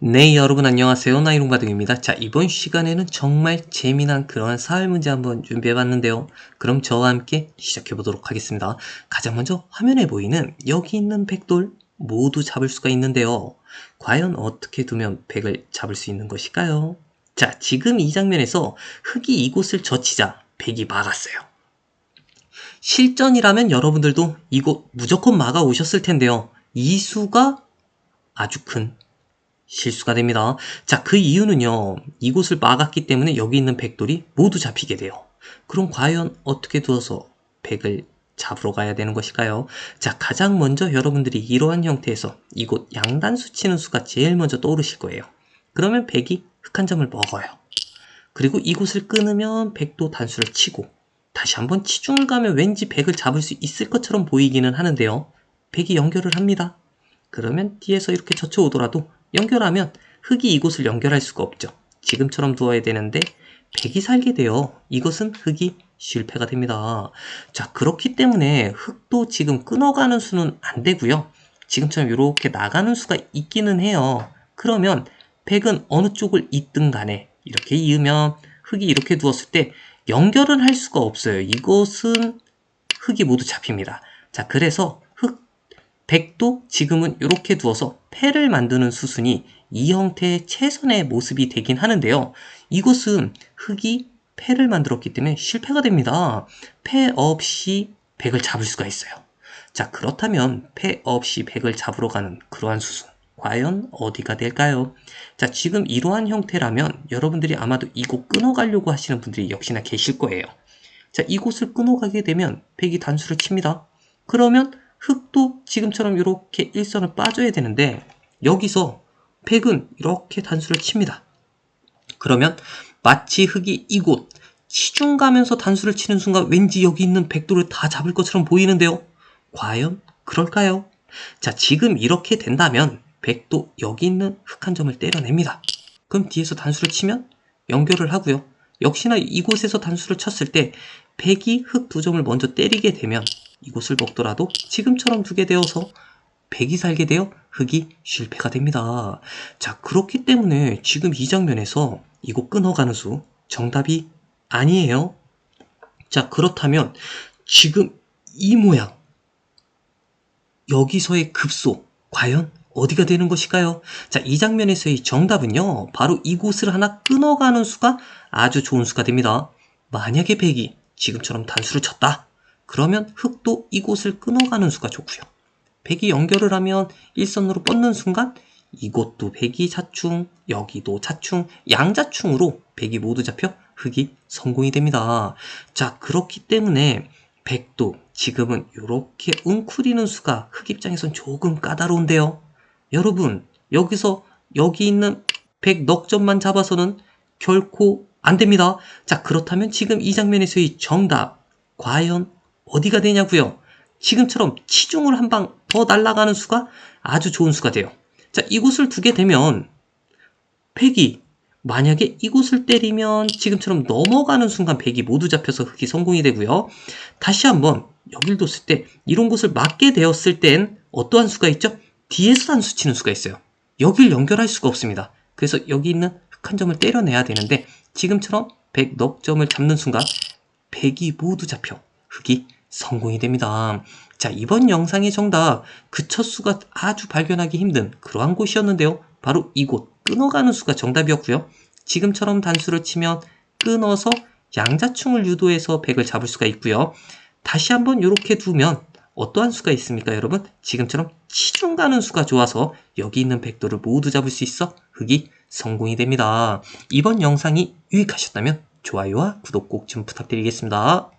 네, 여러분 안녕하세요. 나이롱바둥입니다. 자, 이번 시간에는 정말 재미난 그러한 사회 문제 한번 준비해 봤는데요. 그럼 저와 함께 시작해 보도록 하겠습니다. 가장 먼저 화면에 보이는 여기 있는 백돌 모두 잡을 수가 있는데요. 과연 어떻게 두면 백을 잡을 수 있는 것일까요? 자, 지금 이 장면에서 흙이 이곳을 젖히자 백이 막았어요. 실전이라면 여러분들도 이곳 무조건 막아 오셨을 텐데요. 이 수가 아주 큰 실수가 됩니다. 자, 그 이유는요. 이곳을 막았기 때문에 여기 있는 백돌이 모두 잡히게 돼요. 그럼 과연 어떻게 두어서 백을 잡으러 가야 되는 것일까요? 자, 가장 먼저 여러분들이 이러한 형태에서 이곳 양단수 치는 수가 제일 먼저 떠오르실 거예요. 그러면 백이 흑 한 점을 먹어요. 그리고 이곳을 끊으면 백도 단수를 치고 다시 한번 치중을 가면 왠지 백을 잡을 수 있을 것처럼 보이기는 하는데요. 백이 연결을 합니다. 그러면 뒤에서 이렇게 젖혀오더라도 연결하면 흙이 이곳을 연결할 수가 없죠. 지금처럼 두어야 되는데 백이 살게 되어 이것은 흙이 실패가 됩니다. 자 그렇기 때문에 흙도 지금 끊어가는 수는 안 되고요. 지금처럼 이렇게 나가는 수가 있기는 해요. 그러면 백은 어느 쪽을 있든 간에 이렇게 이으면 흙이 이렇게 두었을 때 연결은 할 수가 없어요. 이것은 흙이 모두 잡힙니다. 자 그래서 흙 백도 지금은 이렇게 두어서 패를 만드는 수순이 이 형태의 최선의 모습이 되긴 하는데요. 이것은 흙이 패를 만들었기 때문에 실패가 됩니다. 패 없이 백을 잡을 수가 있어요. 자, 그렇다면 패 없이 백을 잡으러 가는 그러한 수순. 과연 어디가 될까요? 자, 지금 이러한 형태라면 여러분들이 아마도 이곳 끊어가려고 하시는 분들이 역시나 계실 거예요. 자, 이곳을 끊어가게 되면 백이 단수를 칩니다. 그러면 흙도 지금처럼 이렇게 일선을 빠져야 되는데 여기서 백은 이렇게 단수를 칩니다. 그러면 마치 흙이 이곳 치중 가면서 단수를 치는 순간 왠지 여기 있는 백도를 다 잡을 것처럼 보이는데요. 과연 그럴까요? 자, 지금 이렇게 된다면 백도 여기 있는 흙 한 점을 때려냅니다. 그럼 뒤에서 단수를 치면 연결을 하고요. 역시나 이곳에서 단수를 쳤을 때 백이 흙 두 점을 먼저 때리게 되면 이곳을 먹더라도 지금처럼 두게 되어서 백이 살게 되어 흙이 실패가 됩니다. 자, 그렇기 때문에 지금 이 장면에서 이곳 끊어가는 수 정답이 아니에요. 자, 그렇다면 지금 이 모양 여기서의 급소 과연 어디가 되는 것일까요? 자, 이 장면에서의 정답은요. 바로 이곳을 하나 끊어가는 수가 아주 좋은 수가 됩니다. 만약에 백이 지금처럼 단수를 쳤다. 그러면 흙도 이곳을 끊어가는 수가 좋고요. 백이 연결을 하면 일선으로 뻗는 순간 이곳도 백이 자충, 여기도 자충, 양자충으로 백이 모두 잡혀 흙이 성공이 됩니다. 자, 그렇기 때문에 백도 지금은 이렇게 웅크리는 수가 흙 입장에선 조금 까다로운데요. 여러분, 여기서 여기 있는 백 넉 점만 잡아서는 결코 안 됩니다. 자, 그렇다면 지금 이 장면에서의 정답, 과연 어디가 되냐고요? 지금처럼 치중을 한 방 더 날아가는 수가 아주 좋은 수가 돼요. 자, 이곳을 두게 되면 백이 만약에 이곳을 때리면 지금처럼 넘어가는 순간 백이 모두 잡혀서 흙이 성공이 되고요. 다시 한번 여길 뒀을 때 이런 곳을 맞게 되었을 땐 어떠한 수가 있죠? 뒤에서 단수 치는 수가 있어요. 여길 연결할 수가 없습니다. 그래서 여기 있는 흙한 점을 때려내야 되는데 지금처럼 백 넉 점을 잡는 순간 백이 모두 잡혀 흙이 성공이 됩니다. 자, 이번 영상의 정답, 그 첫 수가 아주 발견하기 힘든 그러한 곳이었는데요. 바로 이곳, 끊어가는 수가 정답이었고요. 지금처럼 단수를 치면 끊어서 양자충을 유도해서 백을 잡을 수가 있고요. 다시 한번 이렇게 두면 어떠한 수가 있습니까, 여러분? 지금처럼 치중 가는 수가 좋아서 여기 있는 백도를 모두 잡을 수 있어 흙이 성공이 됩니다. 이번 영상이 유익하셨다면 좋아요와 구독 꼭 좀 부탁드리겠습니다.